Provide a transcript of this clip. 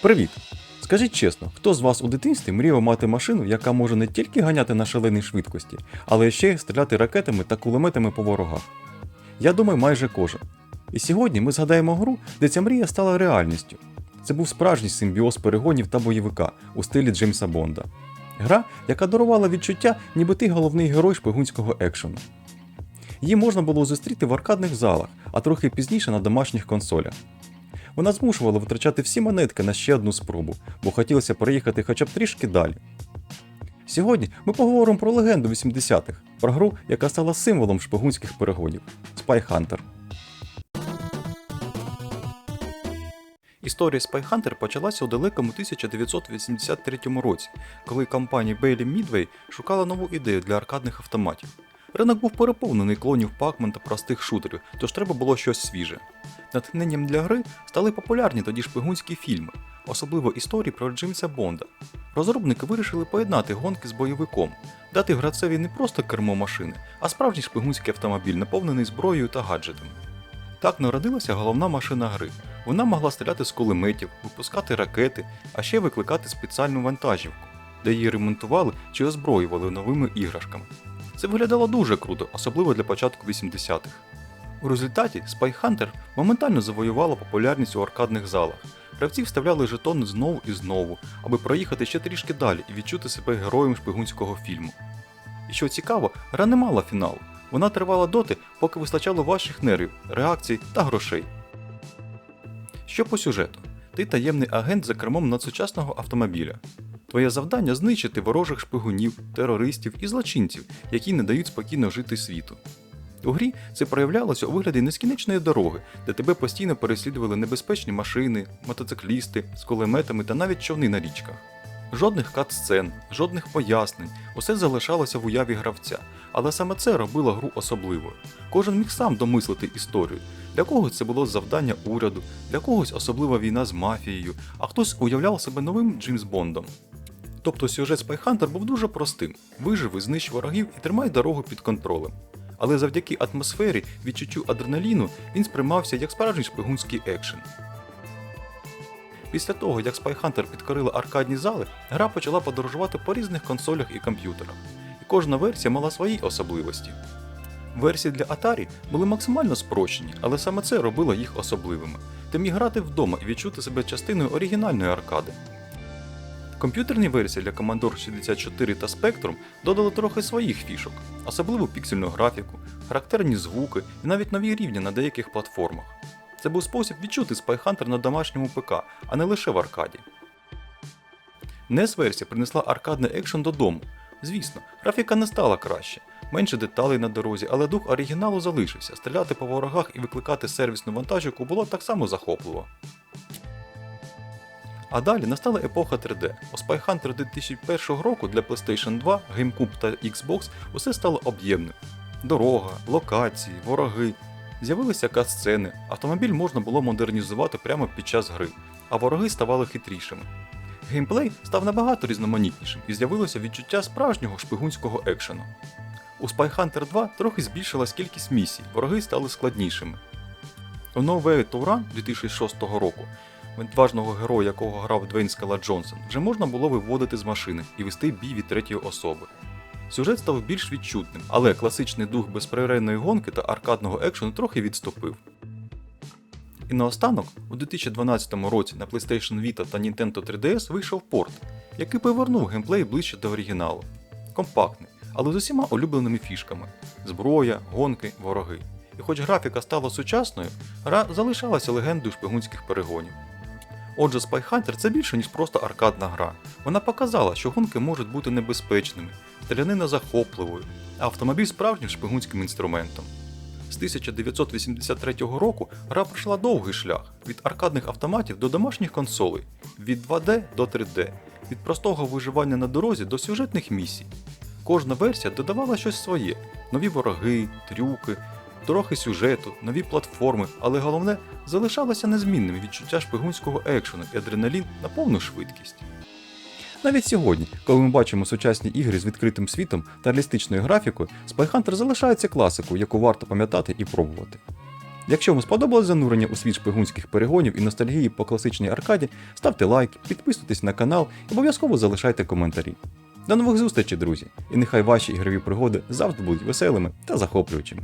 Привіт! Скажіть чесно, хто з вас у дитинстві мріяв мати машину, яка може не тільки ганяти на шаленій швидкості, але ще й стріляти ракетами та кулеметами по ворогах? Я думаю, майже кожен. І сьогодні ми згадаємо гру, де ця мрія стала реальністю. Це був справжній симбіоз перегонів та бойовика у стилі Джеймса Бонда. Гра, яка дарувала відчуття, ніби ти головний герой шпигунського екшену. Її можна було зустріти в аркадних залах, а трохи пізніше на домашніх консолях. Вона змушувала витрачати всі монетки на ще одну спробу, бо хотілося переїхати хоча б трішки далі. Сьогодні ми поговоримо про легенду 80-х, про гру, яка стала символом шпигунських перегонів Spy Hunter. Історія Spy Hunter почалася у далекому 1983 році, коли компанія Bailey Midway шукала нову ідею для аркадних автоматів. Ринок був переповнений клонів Pac-Man та простих шутерів, тож треба було щось свіже. Натхненням для гри стали популярні тоді шпигунські фільми, особливо історії про Джеймса Бонда. Розробники вирішили поєднати гонки з бойовиком, дати гравцеві не просто кермо машини, а справжній шпигунський автомобіль, наповнений зброєю та гаджетами. Так народилася головна машина гри. Вона могла стріляти з кулеметів, випускати ракети, а ще викликати спеціальну вантажівку, де її ремонтували чи озброювали новими іграшками. Це виглядало дуже круто, особливо для початку 80-х. У результаті Spy Hunter моментально завоювала популярність у аркадних залах. Гравці вставляли жетони знову і знову, аби проїхати ще трішки далі і відчути себе героєм шпигунського фільму. І що цікаво, гра не мала фіналу. Вона тривала доти, поки вистачало ваших нервів, реакцій та грошей. Що по сюжету? Ти таємний агент за кермом надсучасного автомобіля. Твоє завдання знищити ворожих шпигунів, терористів і злочинців, які не дають спокійно жити світу. У грі це проявлялося у вигляді нескінченної дороги, де тебе постійно переслідували небезпечні машини, мотоциклісти з кулеметами та навіть човни на річках. Жодних кат-сцен, жодних пояснень, усе залишалося в уяві гравця, але саме це робило гру особливою. Кожен міг сам домислити історію. Для когось це було завдання уряду, для когось особлива війна з мафією, а хтось уявляв себе новим Джеймс Бондом. Тобто сюжет Spy Hunter був дуже простим: виживи, знищ ворогів і тримай дорогу під контролем. Але завдяки атмосфері, відчуттю адреналіну, він сприймався як справжній шпигунський екшен. Після того, як Spy Hunter підкорила аркадні зали, гра почала подорожувати по різних консолях і комп'ютерах, і кожна версія мала свої особливості. Версії для Atari були максимально спрощені, але саме це робило їх особливими. Ти міг грати вдома і відчути себе частиною оригінальної аркади. Комп'ютерні версії для Commodore 64 та Spectrum додали трохи своїх фішок, особливу піксельну графіку, характерні звуки і навіть нові рівні на деяких платформах. Це був спосіб відчути Spy Hunter на домашньому ПК, а не лише в аркаді. NES версія принесла аркадний екшен додому. Звісно, графіка не стала краще, менше деталей на дорозі, але дух оригіналу залишився. Стріляти по ворогах і викликати сервісну вантажівку було так само захопливо. А далі настала епоха 3D. У Spy Hunter 2001 року для PlayStation 2, GameCube та Xbox усе стало об'ємним. Дорога, локації, вороги. З'явилися кат-сцени, автомобіль можна було модернізувати прямо під час гри, а вороги ставали хитрішими. Геймплей став набагато різноманітнішим і з'явилося відчуття справжнього шпигунського екшену. У Spy Hunter 2 трохи збільшилась кількість місій, вороги стали складнішими. У No Way to Run 2006 року відважного героя, якого грав Двейн Скала Джонсон, вже можна було виводити з машини і вести бій від третьої особи. Сюжет став більш відчутним, але класичний дух безперервної гонки та аркадного екшену трохи відступив. І наостанок, у 2012 році на PlayStation Vita та Nintendo 3DS вийшов порт, який повернув геймплей ближче до оригіналу. Компактний, але з усіма улюбленими фішками: зброя, гонки, вороги. І хоч графіка стала сучасною, гра залишалася легендою шпигунських перегонів. Отже, Spy Hunter це більше, ніж просто аркадна гра. Вона показала, що гонки можуть бути небезпечними, стрілянина захопливою, а автомобіль справжнім шпигунським інструментом. З 1983 року гра пройшла довгий шлях від аркадних автоматів до домашніх консолей, від 2D до 3D, від простого виживання на дорозі до сюжетних місій. Кожна версія додавала щось своє: нові вороги, трюки, трохи сюжету, нові платформи, але головне залишалося незмінним відчуття шпигунського екшену і адреналін на повну швидкість. Навіть сьогодні, коли ми бачимо сучасні ігри з відкритим світом та реалістичною графікою, Spy Hunter залишається класикою, яку варто пам'ятати і пробувати. Якщо вам сподобалось занурення у світ шпигунських перегонів і ностальгії по класичній аркаді, ставте лайк, підписуйтесь на канал і обов'язково залишайте коментарі. До нових зустрічей, друзі! І нехай ваші ігрові пригоди завжди будуть веселими та захоплюючими.